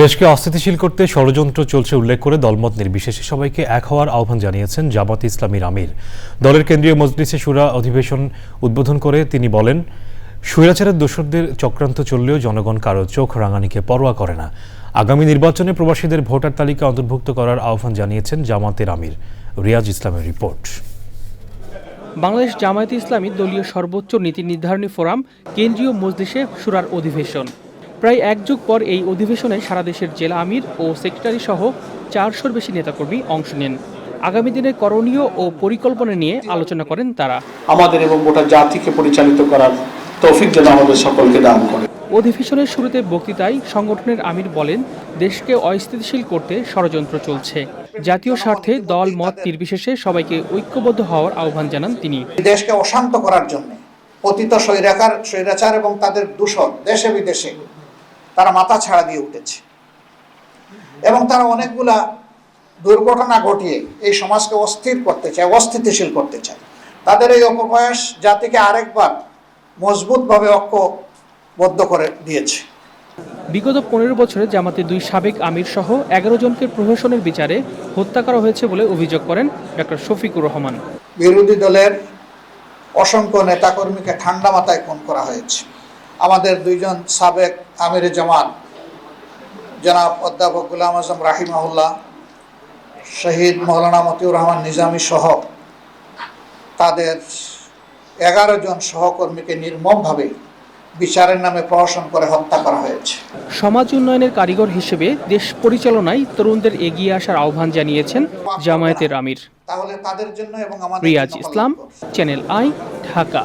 দেশকে অস্থিতিশীল করতে ষড়যন্ত্র চলছে উল্লেখ করে দলমত নির্বিশেষে সবাইকে এক হওয়ার আহ্বান জানিয়েছেন জামাত ইসলামীর আমির। দলের কেন্দ্রীয় মজলিসে সুরা অধিবেশন উদ্বোধন করে তিনি বলেন, স্বৈরাচারের দোসরদের চক্রান্ত চললেও জনগণ কারও চোখ রাঙানিকে পরোয়া করে না। আগামী নির্বাচনে প্রবাসীদের ভোটার তালিকা অন্তর্ভুক্ত করার আহ্বান জানিয়েছেন জামাতের আমির। রিয়াজ ইসলামের রিপোর্ট। বাংলাদেশ জামায়াতে ইসলামী দলীয় সর্বোচ্চ নীতি নির্ধারণী ফোরাম কেন্দ্রীয় মজলিসে সুরার অধিবেশন। প্রায় এক যুগ পর এই অধিবেশনে সারা দেশের জেলা আমির ও সেক্রেটারি সহ চারশোর বেশি নেতাকর্মী অংশ নেন। আগামী দিনের করণীয় ও পরিকল্পনা নিয়ে আলোচনা করেন তারা। আমাদের এবং গোটা জাতিকে পরিচালিত করার তৌফিক যেন আমাদের সকলকে দান করে। অধিবেশনের শুরুতে বক্তৃতায় সংগঠনের আমির বলেন দেশকে অস্থিতিশীল করতে ষড়যন্ত্র চলছে। জাতীয় স্বার্থে দল মত নির্বিশেষে সবাইকে ঐক্যবদ্ধ হওয়ার আহ্বান জানান তিনি। দেশকে অশান্ত করার জন্য পতিত স্বৈরাকার স্বৈরাচার এবং তাদের দূষণ দেশে বিদেশে তারা মাথা ছাড়া দিয়ে উঠেছে। এবং তারা অনেকগুলা দুর্ঘটনা ঘটিয়ে এই সমাজকে অস্থির করতে চায় অস্থিতিশীল করতে চায়। তাদের এই অপপ্রয়াস জাতিকে আরেকবার মজবুতভাবে ঐক্যবদ্ধ করে দিয়েছে। বিগত পনেরো বছরে জামাতে দুই সাবেক আমির সহ এগারো জনকে প্রহসনের বিচারে হত্যা করা হয়েছে বলে অভিযোগ করেন ডক্টর শফিকুর রহমান। বিরোধী দলের অসংখ্য নেতাকর্মীকে ঠান্ডা মাথায় খুন করা হয়েছে। আমাদের দুইজন সাবেক আমির জামান জনাব অধ্যাপক গুলাম আজম রাহিমাহুল্লাহ শহীদ মৌলানা মতিউর রহমান নিজামী সহ তাদের এগারো জন সহকর্মীকে নির্মমভাবে বিচারের নামে প্রহসন করে হত্যা করা হয়েছে। সমাজ উন্নয়নের কারিগর হিসেবে দেশ পরিচালনায় তরুণদের এগিয়ে আসার আহ্বান জানিয়েছেন জামায়াতের আমির। তাহলে তাদের জন্য এবং আমাদের রিয়াজ ইসলাম চ্যানেল আই ঢাকা।